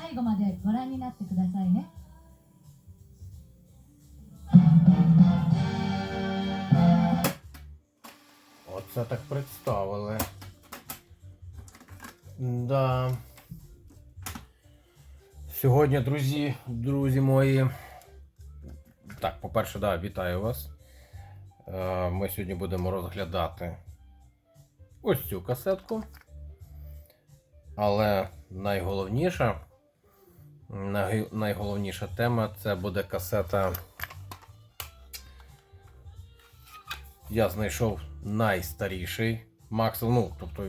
最後までご覧になってくださいね Оце так представили. Да. Сьогодні, друзі, друзі мої. Так, по-перше, да, вітаю вас. Е, Ми сьогодні будемо розглядати ось цю касетку. Але найголовніша, най- найголовніша тема це буде касета. Я знайшов найстаріший Максел. Ну, тобто,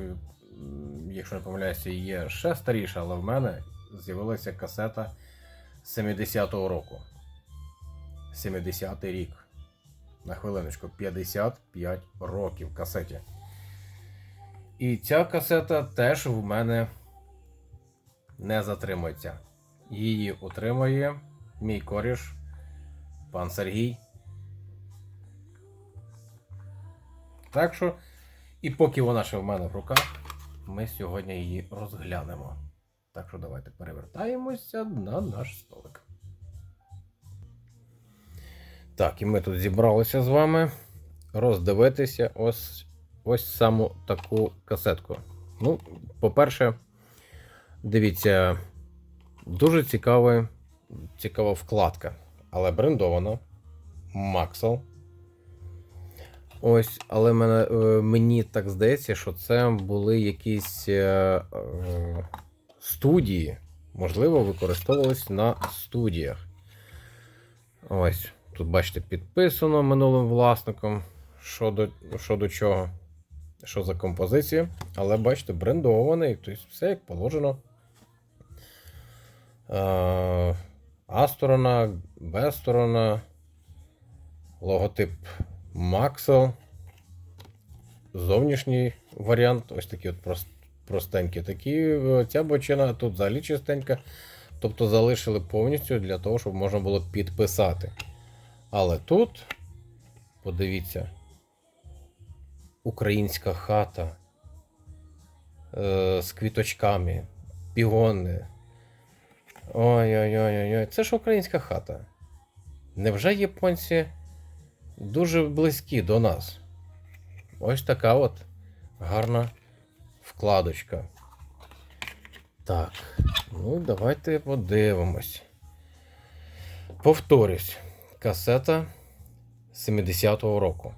якщо не помиляюся, є ще старіша, але в мене з'явилася касета 70-го року. 70-й рік. На хвилиночку, 55 років касеті. І ця касета теж в мене не затримується. Її утримує мій коріш, пан Сергій. Так що, і поки вона ще в мене в руках, ми сьогодні її розглянемо. Так що давайте перевертаємося на наш столик. Так, і ми тут зібралися з вами роздивитися ось, ось саму таку касетку. Ну, по-перше, дивіться, дуже цікава, цікава вкладка, але брендована. Maxell. Ось, але мене, е, мені так здається, що це були якісь е, е, студії. Можливо, використовувались на студіях. Ось. Тут, бачите, підписано минулим власником, що до, що до чого, що за композиція. Але бачите, брендований, тобто все як положено. Е, А сторона, Б сторона, логотип Maxell. Зовнішній варіант, ось такий от прост, простенький. Такі, е, ця бочина тут взагалі чистенька. Тобто залишили повністю для того, щоб можна було підписати. Але тут, подивіться, українська хата е, з квіточками, пігони. Ой-ой-ой, це ж українська хата. Невже японці дуже близькі до нас? Ось така от гарна вкладочка. Так, ну давайте подивимось. Повторюсь, касета 70-го року.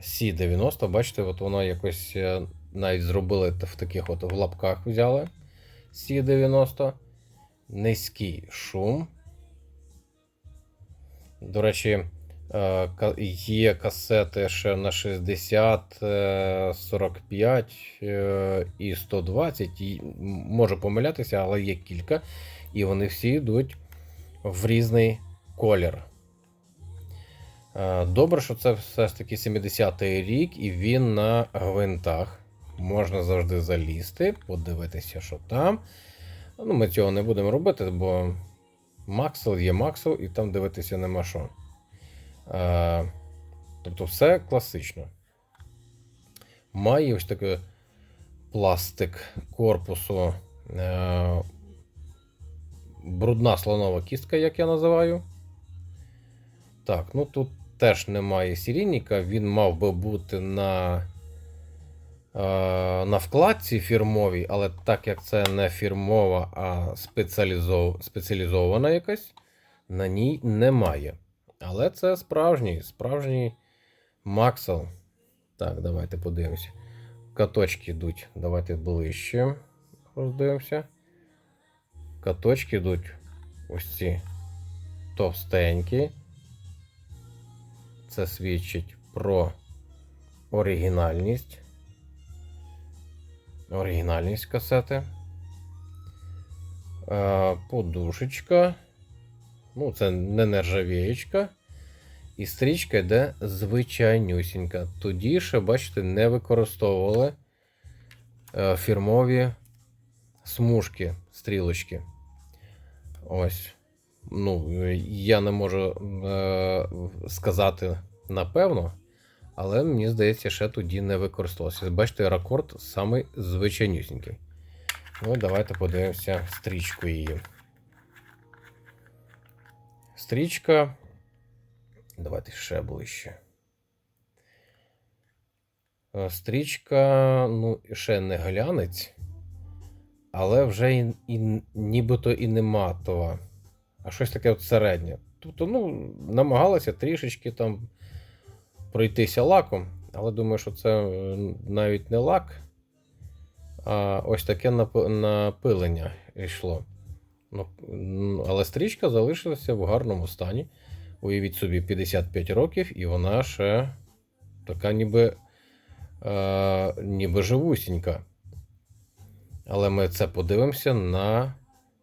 Сі-90, бачите, от вона якось е, навіть зробили в таких от в лапках взяли. Сі-90. Низький шум. До речі, е, є касети ще на 60, е, 45 е, і 120. І Можу помилятися, але є кілька. І вони всі йдуть в різний колір. Е, Добре, що це все ж таки 70-й рік, і він на гвинтах. Можна завжди залізти, подивитися, що там. Ну, ми цього не будемо робити, бо Максел є Максел, і там дивитися нема що. Е, тобто все класично. Має ось такий пластик корпусу. Е, брудна слонова кістка, як я називаю. Так, ну тут теж немає серійника, він мав би бути на, на вкладці фірмовій, але так як це не фірмова, а спеціалізов, спеціалізована якась, на ній немає. Але це справжній, справжній Максел. Так, давайте подивимося. Каточки йдуть. Давайте ближче роздивимося. Каточки йдуть ось ці товстенькі. Це свідчить про оригінальність. Оригінальність касети. Е, Подушечка. Ну, це не нержавієчка. І стрічка йде звичайнюсінька. Тоді ще, бачите, не використовували е, фірмові смужки, стрілочки. Ось. Ну, я не можу е, сказати напевно, але мені здається, ще тоді не використовувався. Бачите, ракорд самий звичайнюсінький. Ну, давайте подивимося стрічку її. Стрічка. Давайте ще ближче. Е, Стрічка, ну, ще не глянець, але вже і, і нібито і не матова, а щось таке от середнє. Тобто, ну, намагалася трішечки там пройтися лаком, але думаю, що це е, навіть не лак, а ось таке напилення йшло. Ну, але стрічка залишилася в гарному стані. Уявіть собі, 55 років, і вона ще така ніби, е, ніби живусінька. Але ми це подивимося на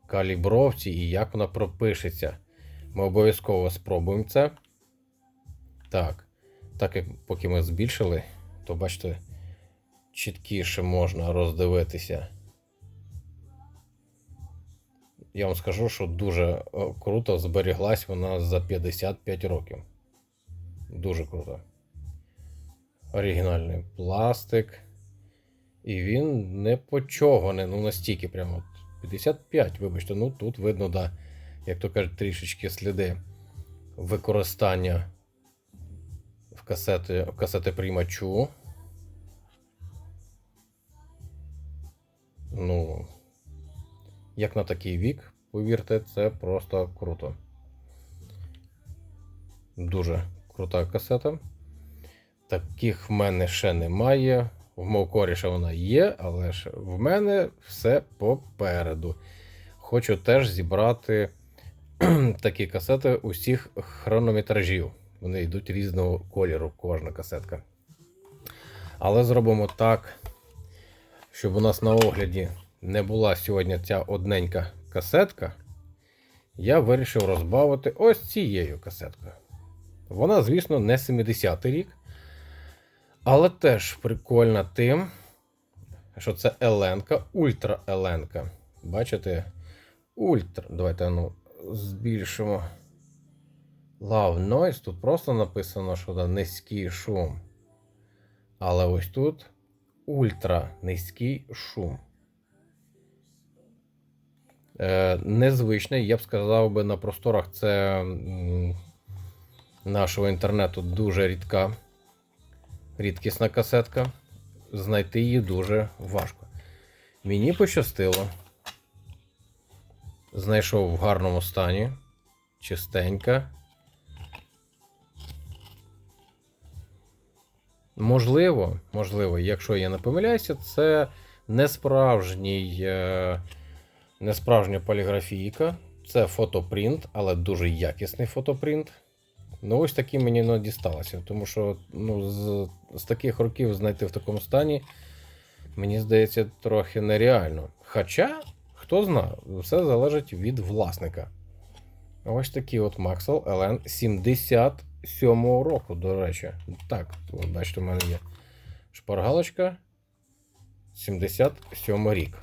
калібровці і як вона пропишеться. Ми обов'язково спробуємо це. Так. Так як поки ми збільшили, то бачите, чіткіше можна роздивитися. Я вам скажу, що дуже е, круто зберіглась вона за 55 років. Дуже круто. Оригінальний пластик. І він не почоганий, ну настільки прямо. 55, вибачте, ну тут видно, да, як то кажуть, трішечки сліди використання касети, касети приймачу. Ну, як на такий вік, повірте, це просто круто. Дуже крута касета. Таких в мене ще немає. В мого коріша вона є, але ж в мене все попереду. Хочу теж зібрати такі касети усіх хронометражів. Вони йдуть різного кольору, кожна касетка. Але зробимо так, щоб у нас на огляді не була сьогодні ця одненька касетка. Я вирішив розбавити ось цією касеткою. Вона, звісно, не 70-й рік. Але теж прикольна тим, що це Еленка, ультра Еленка. Бачите? Ультра. Давайте ну, збільшимо. Loud Noise. Тут просто написано, що да, низький шум. Але ось тут ультра низький шум. Е, незвичний, я б сказав би, на просторах це нашого інтернету дуже рідка рідкісна касетка. Знайти її дуже важко. Мені пощастило. Знайшов в гарному стані. Чистенька. Можливо, можливо, якщо я не помиляюся, це не справжній, е, не справжня поліграфійка. Це фотопринт, але дуже якісний фотопринт. Ну, ось такі мені не дісталося, тому що ну, з, з таких років знайти в такому стані, мені здається, трохи нереально. Хоча, хто знає, все залежить від власника. Ось такий от Maxwell LN 77 року, до речі. Так, бачите, у мене є шпаргалочка 77 рік.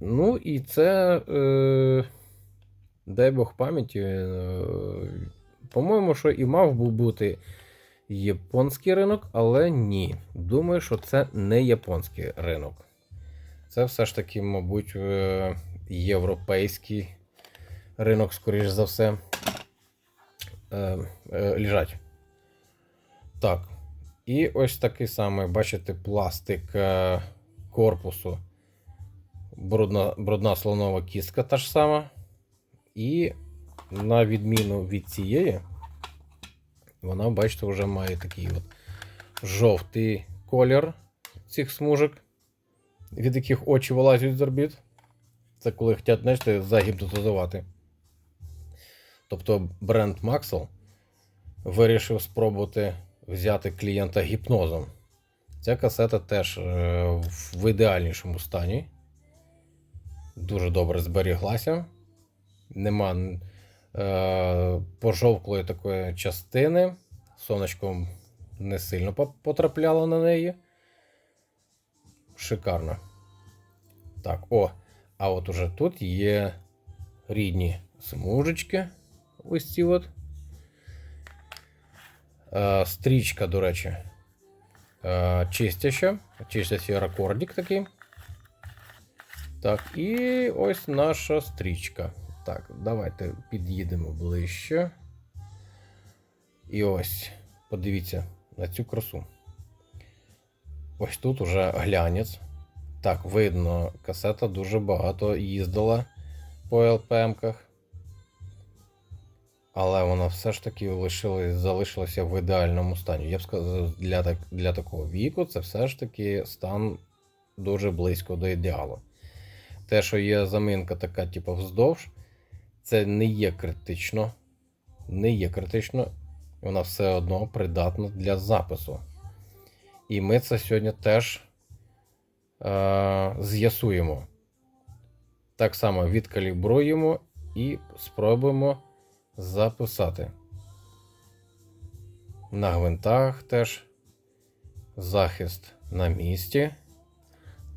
Ну і це. Е... Дай Бог пам'яті. е, По-моєму, що і мав би бути японський ринок, але ні. Думаю, що це не японський ринок. Це все ж таки, мабуть, е, європейський ринок, скоріш за все. Е, е, Лежать. Так. І ось такий самий, бачите, пластик е, корпусу. Брудна, брудна слонова кістка та ж сама. І на відміну від цієї, вона, бачите, вже має такий от жовтий колір цих смужок, від яких очі вилазять з орбіт. Це коли хочуть, знаєте, загіпнотизувати. Тобто бренд Maxwell вирішив спробувати взяти клієнта гіпнозом. Ця касета теж е, в ідеальнішому стані. Дуже добре зберіглася нема е, пожовклої такої частини. Сонечко не сильно потрапляло на неї. Шикарно. Так, о, а от уже тут є рідні смужечки. Ось ці от. Е, стрічка, до речі. е, чистяще. Чистящий рекордик такий. Так, і ось наша стрічка. Так, давайте під'їдемо ближче. І ось, подивіться на цю красу. Ось тут уже глянець. Так, видно, касета дуже багато їздила по ЛПМ-ках. Але вона все ж таки лишилась, залишилася в ідеальному стані. Я б сказав, для, так, для такого віку це все ж таки стан дуже близько до ідеалу. Те, що є заминка така, типу, вздовж, це не є критично. Не є критично, вона все одно придатна для запису. І ми це сьогодні теж е, з'ясуємо. Так само відкалібруємо і спробуємо записати. На гвинтах теж захист на місці.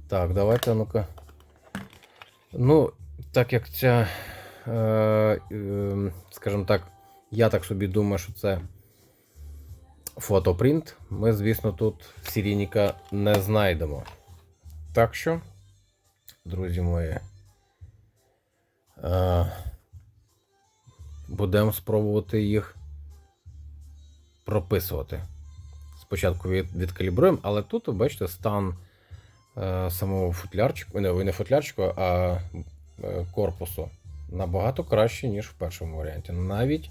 Так, давайте ну-ка. Ну, так як ця, е, е, скажімо так, я так собі думаю, що це фотопринт, ми, звісно, тут серійника не знайдемо. Так що, друзі мої, е, будемо спробувати їх прописувати. Спочатку від, відкалібруємо, але тут, бачите, стан е, самого футлярчику, не, не футлярчику, а е, корпусу набагато краще, ніж в першому варіанті. Навіть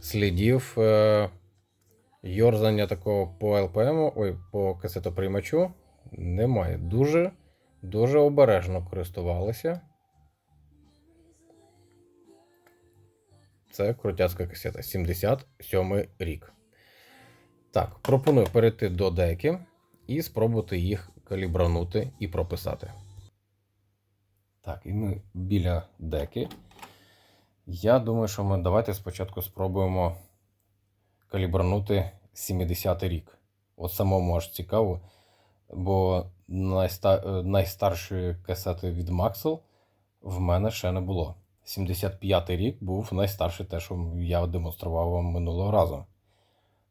слідів е, йорзання такого по LPM, ой, по касетоприймачу немає. Дуже, дуже обережно користувалися. Це крутяцька касета. 77 рік. Так, пропоную перейти до деки і спробувати їх калібранути і прописати. Так, і ми біля деки. Я думаю, що ми давайте спочатку спробуємо калібранути 70 рік. От самому аж цікаво, бо найста... найстаршої касети від Maxell в мене ще не було. 75 рік був найстарший те, що я демонстрував вам минулого разу.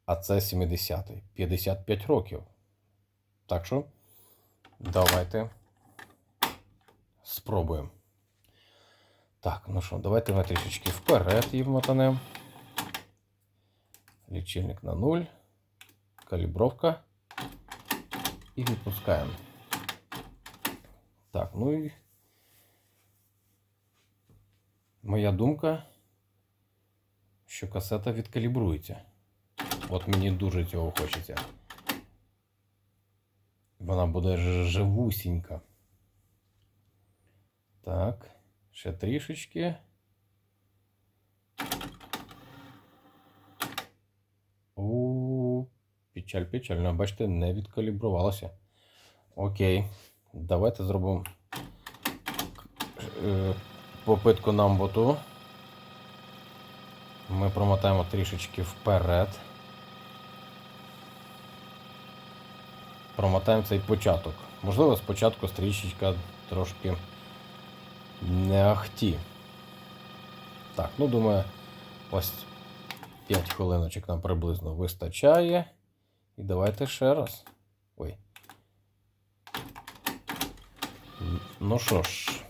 А це 70-й. 55 років. Так що, давайте спробуємо. Так, ну що, давайте ми трішечки вперед її вмотанемо. Лічильник на 0. Калібровка. І відпускаємо. Так, ну і моя думка, що касета відкалібрується. От мені дуже цього хочеться. Вона буде живусінька. Так, ще трішечки. У, печаль, печально. Бачите, не відкалібрувалося. Окей. Давайте зробимо е, попитку на боту. Ми промотаємо трішечки вперед. Промотаємо цей початок. Можливо, спочатку стрічечка трошки не ахті. Так, ну думаю, ось 5 хвилиночок нам приблизно вистачає. І давайте ще раз. Ой. Ну що ж.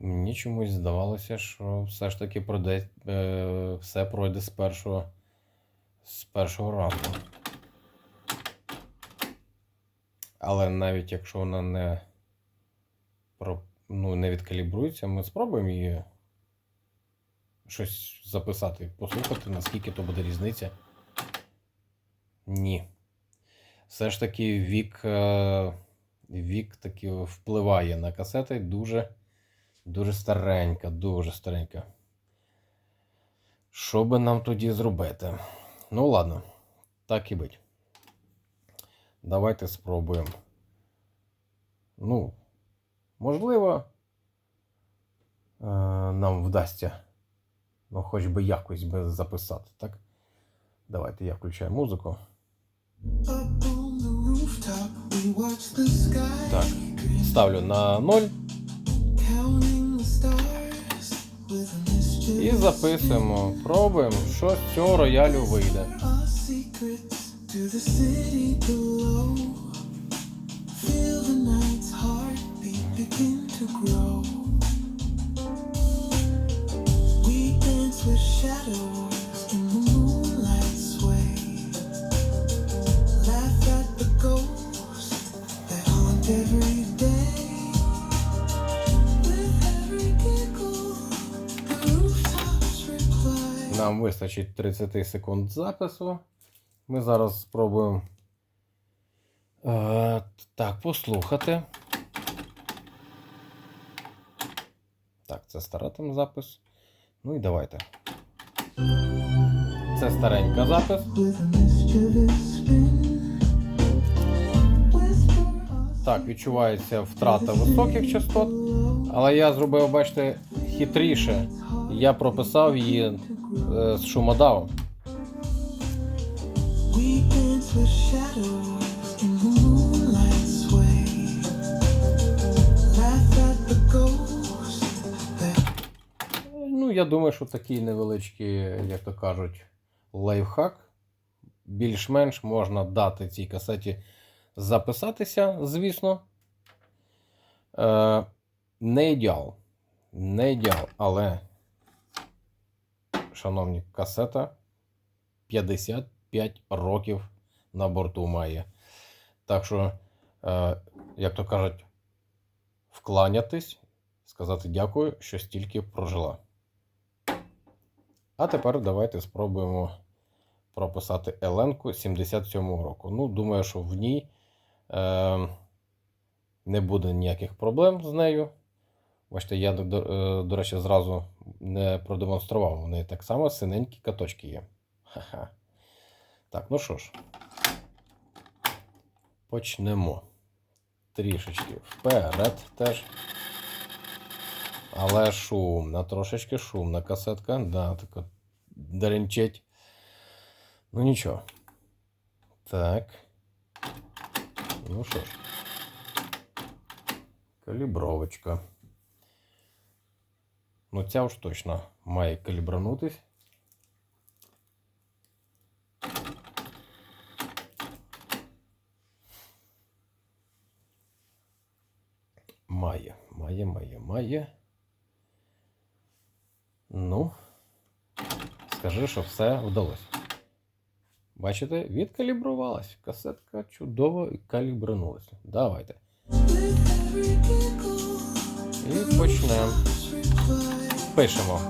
Мені чомусь здавалося, що все ж таки пройде, е, все пройде з першого, з першого разу. Але навіть якщо вона не, ну, не відкалібрується, ми спробуємо її щось записати, послухати, наскільки то буде різниця. Ні. Все ж таки вік, е, вік таки впливає на касети дуже, дуже старенька, дуже старенька. Що би нам тоді зробити? Ну, ладно, так і бить. Давайте спробуємо. Ну, можливо, е, нам вдасться, ну, хоч би якось би записати, так? Давайте я включаю музику. Так, ставлю на 0 і записуємо. Пробуємо, що з цього роялю вийде. Our Нам вистачить 30 секунд запису. Ми зараз спробуємо е, так, послухати. Так, це стара там запис. Ну і давайте. Це старенька запис. Так, відчувається втрата високих частот, але я зробив, бачите, хитріше. Я прописав її е, з шумодавом. Ну, я думаю, що такий невеличкий, як то кажуть, лайфхак. Більш-менш можна дати цій касеті записатися, звісно. Е, не ідеал. Не ідеал, але, шановні, касета 55 років на борту має. Так що, е, як то кажуть, вкланятись, сказати дякую, що стільки прожила. А тепер давайте спробуємо прописати Еленку 77-го року. Ну, думаю, що в ній е, не буде ніяких проблем з нею. Бачите, я, до, е, до речі, зразу не продемонстрував. Неї так само синенькі каточки є. Ха-ха. Так, ну що ж, почнемо. Трішечки вперед теж. Але шумна, трошечки шумна касетка. Да, така деренчить. Ну нічого. Так. Ну що ж. Калібровочка. Ну, ця уж точно має калібранутись. Має, має, має, має. Ну, скажи, що все вдалося. Бачите, відкалібрувалась. Касетка чудово калібранулася. Давайте. І почнемо. Пишемо.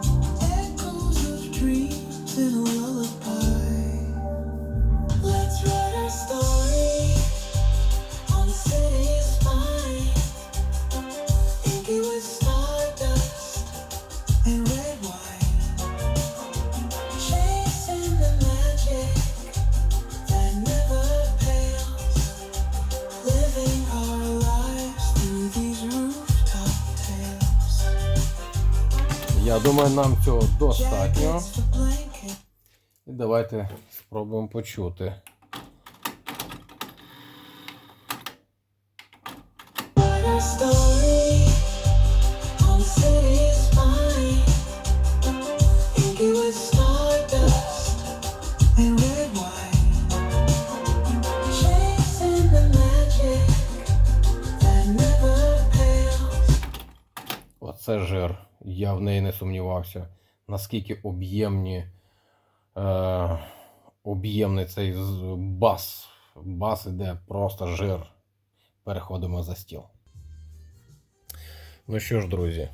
Я думаю, нам цього достатньо. І давайте спробуємо почути. Write Я в неї не сумнівався. Наскільки об'ємні. Е, об'ємний цей бас. Бас іде просто жир. Переходимо за стіл. Ну що ж, друзі.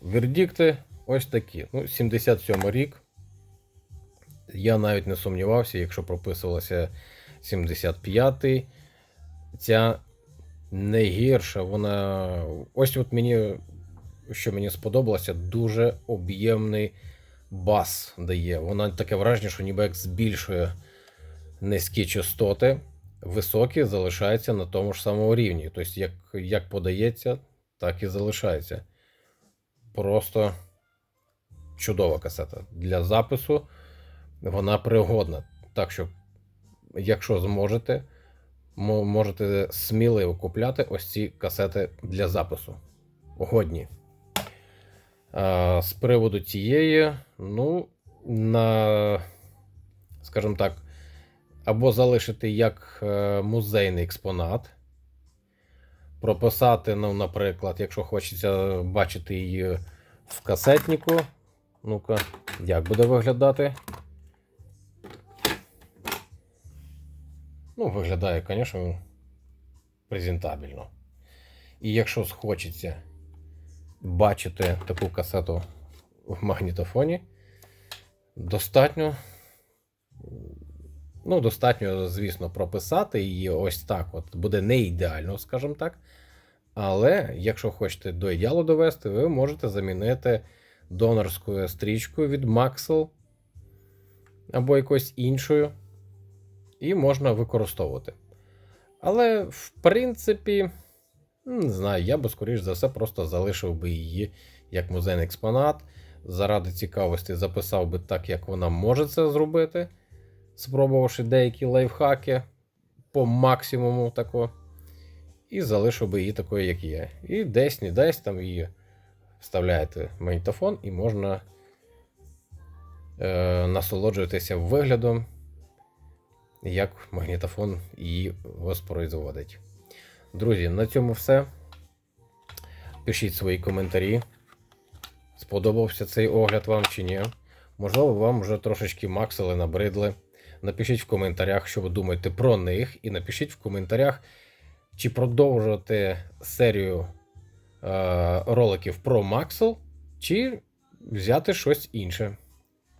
Вердикти ось такі. Ну, 77 рік. Я навіть не сумнівався, якщо прописувалося 75-й. Ця не гірша. Вона. Ось от мені, що мені сподобалося, дуже об'ємний бас дає. Вона таке враження, що ніби як збільшує низькі частоти, високі залишаються на тому ж самому рівні. Тобто, як, як подається, так і залишається. Просто чудова касета. Для запису вона пригодна. Так що, якщо зможете, можете сміливо купляти ось ці касети для запису. Годні. З приводу цієї, ну, на, скажімо так, або залишити як е, музейний експонат. Прописати, ну, наприклад, якщо хочеться бачити її в касетнику. Ну-ка, як буде виглядати? Ну, виглядає, звісно, презентабельно. І якщо схочеться бачити таку касету в магнітофоні, достатньо. Ну, достатньо, звісно, прописати її ось так. От буде не ідеально, скажімо так. Але якщо хочете до ідеалу довести, ви можете замінити донорською стрічкою від Maxell або якоюсь іншою, і можна використовувати. Але, в принципі, не знаю, я би, скоріш за все, просто залишив би її як музейний експонат. Заради цікавості записав би так, як вона може це зробити, спробувавши деякі лайфхаки по максимуму тако. І залишив би її такою, як є. І десь не десь там її вставляєте в магнітофон і можна е, насолоджуватися виглядом, як магнітофон її воспроизводить. Друзі, на цьому все. Пишіть свої коментарі. Сподобався цей огляд вам чи ні. Можливо, вам вже трошечки максили набридли. Напишіть в коментарях, що ви думаєте про них, і напишіть в коментарях, чи продовжувати серію е, роликів про Maxell, чи взяти щось інше.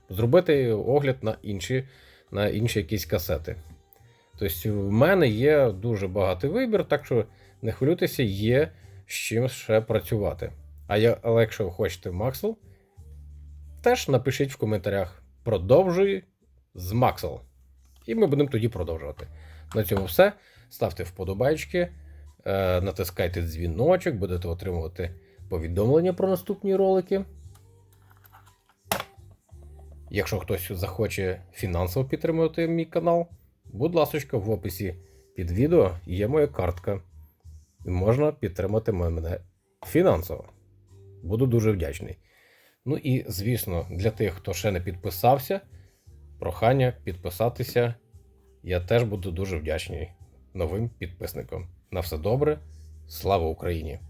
Зробити огляд на інші, на інші якісь касети. Тобто, в мене є дуже багатий вибір, так що не хвилюйтеся, є з чим ще працювати. А я, але якщо ви хочете Maxell, теж напишіть в коментарях продовжуй з Maxell. І ми будемо тоді продовжувати. На цьому все. Ставте вподобайки, е, натискайте дзвіночок, будете отримувати повідомлення про наступні ролики. Якщо хтось захоче фінансово підтримувати мій канал, будь ласка, в описі під відео є моя картка. Можна підтримати мене фінансово. Буду дуже вдячний. Ну і, звісно, для тих, хто ще не підписався, прохання підписатися. Я теж буду дуже вдячний новим підписникам. На все добре. Слава Україні!